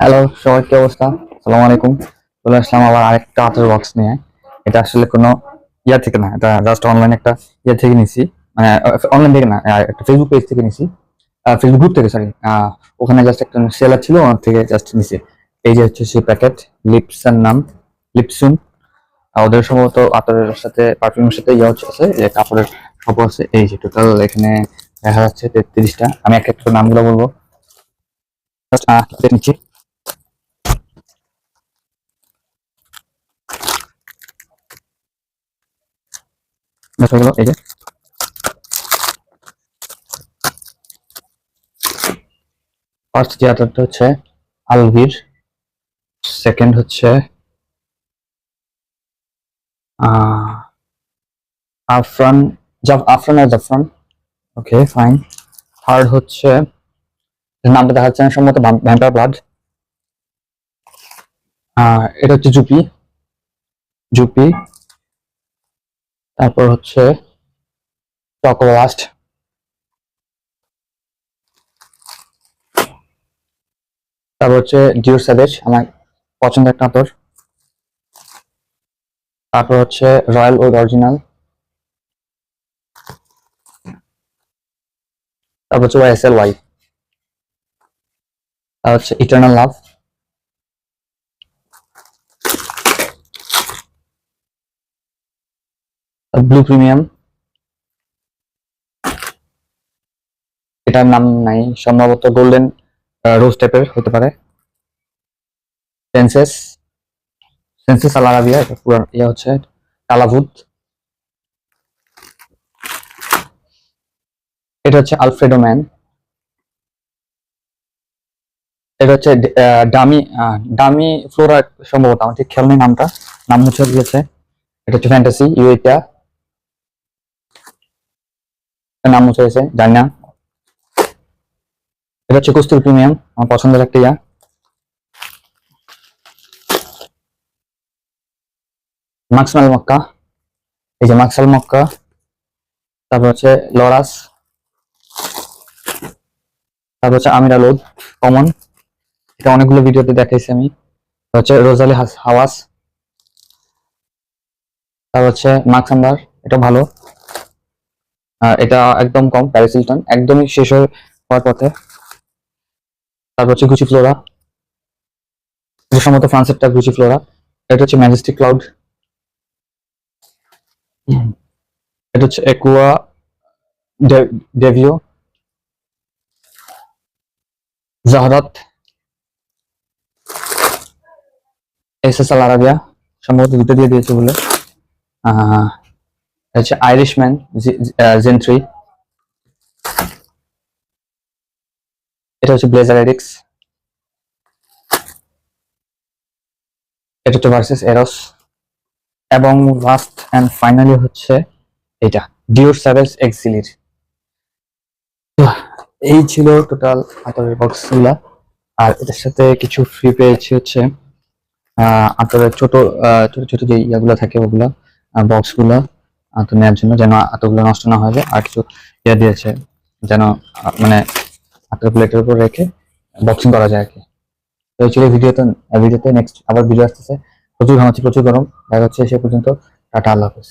Hello সবাই কি অবস্থা? সালাম আলাইকুম। চলে আসলাম আবার আরেকটা আটার বক্স নিয়ে। এটা আসলে কোনো ইয়া থেকে না, এটা জাস্ট অনলাইন একটা ইয়া থেকে নিছি। মানে অনলাইন থেকে না একটা ফেসবুক পেজ থেকে নিছি। ফেসবুক গ্রুপ থেকে সরি ওখানে জাস্ট একটা সেলার ছিল, ওনার থেকে জাস্ট নিছি। এই যে হচ্ছে সেই প্যাকেট লিপসের নাম লিপসুন ওদের সম্ভবত আতরের সাথে পারফিউমের সাথে ইয়া হচ্ছে, আছে যে কাপড়ের সব আছে। এই যে টোটাল এখানে দেখা যাচ্ছে তেত্রিশটা। আমি এক একটা নামগুলো বলব। কেটে নিচ্ছি। দেখা গেলো এই যে। ফার্স্ট যে আটারটা হচ্ছে আলভির সেকেন্ড হচ্ছে আফরান, জাফ, আফরান আর জাফরান। ওকে ফাইন থার্ড হচ্ছে নামটা দেখা যাচ্ছে না, সম্ভবত ভ্যাম্পায়ার ব্লাড। এটা হচ্ছে জুপি। জুপি। তারপর হচ্ছে চকোলাস্ট তারপর হচ্ছে ডিওর স্যাভেজ আমার পছন্দের একটা তারপর হচ্ছে রয়্যাল ওড অরিজিনাল। তারপর হচ্ছে ওয়াই এস এল ওয়াই। তারপর হচ্ছে ইটার্নাল লাভ। ব্লু প্রিমিয়াম এটার নাম নাই, সম্ভবত গোল্ডেন রোজ টাইপের হতে পারে। সেন্সেস সেন্সেস আল আরাবিয়া এটা পুরো ইয়ে হচ্ছে, কালাভুত। এটা হচ্ছে আলফ্রেডো ম্যান এটা হচ্ছে ডামি ডামি ফ্লোরা সম্ভবত, আমার ঠিক খেয়াল নেই নামটা। নাম মুছে এটা হচ্ছে ফ্যান্টাসি ইউএটা নাম মুছে গেছে জানি না এটা হচ্ছে কুস্তুর প্রিমিয়াম, আমার পছন্দের একটা ইয়া। মাক্সমাল মক্কা। এই যে মাক্সাল মক্কা, তারপর হচ্ছে লরাস, তারপর হচ্ছে আমিরা লোদ কমন। এটা অনেকগুলো ভিডিওতে দেখাইছি আমি। হচ্ছে রোজালি হাওয়াস। তারপর হচ্ছে মার্কস আম্বার এটা ভালো। এটা একদম কম প্যারিসিলটন একদমই শেষ হওয়ার পথে। তারপর হচ্ছে গুচি ফ্লোরা। সম্ভবত ফ্রান্সেরটা গুচি ফ্লোরা। এটা হচ্ছে ম্যাজেস্টিক ক্লাউড এটা হচ্ছে একুয়া ডেভিও জাহরাত। এস এস আল আরাবিয়া সম্ভবত দুটো দিয়ে দিয়েছে বলে। আহ, হচ্ছে আইরিশম্যান জেন্ট্রি এটা হচ্ছে ব্লেজার এডিক্স এটা হচ্ছে ভার্সেস এরস এবং লাস্ট এন্ড ফাইনালি হচ্ছে এটা ডিওর স্যাভেজ এক্সিলির এই ছিল টোটাল আতরের বক্সগুলা আর এটার সাথে কিছু ফ্রি পেয়েছি হচ্ছে আতরের ছোট ছোট ছোট যে ইয়াগুলো থাকে ওগুলা বক্স আতর নেওয়ার জন্য যেন আতগুলো নষ্ট না হয়ে যায়। আর কিছু ইয়া দিয়েছে যেন মানে আতটা প্লেটের উপর রেখে বক্সিং করা যায় আর কি। তো এই ছিল ভিডিওতে ভিডিওতে নেক্সট আবার ভিডিও আসতেছে। প্রচুর ঘামাচ্ছি, প্রচুর গরম। দেখা হচ্ছে সে পর্যন্ত। টাটা, আল্লাহ হাফেজ।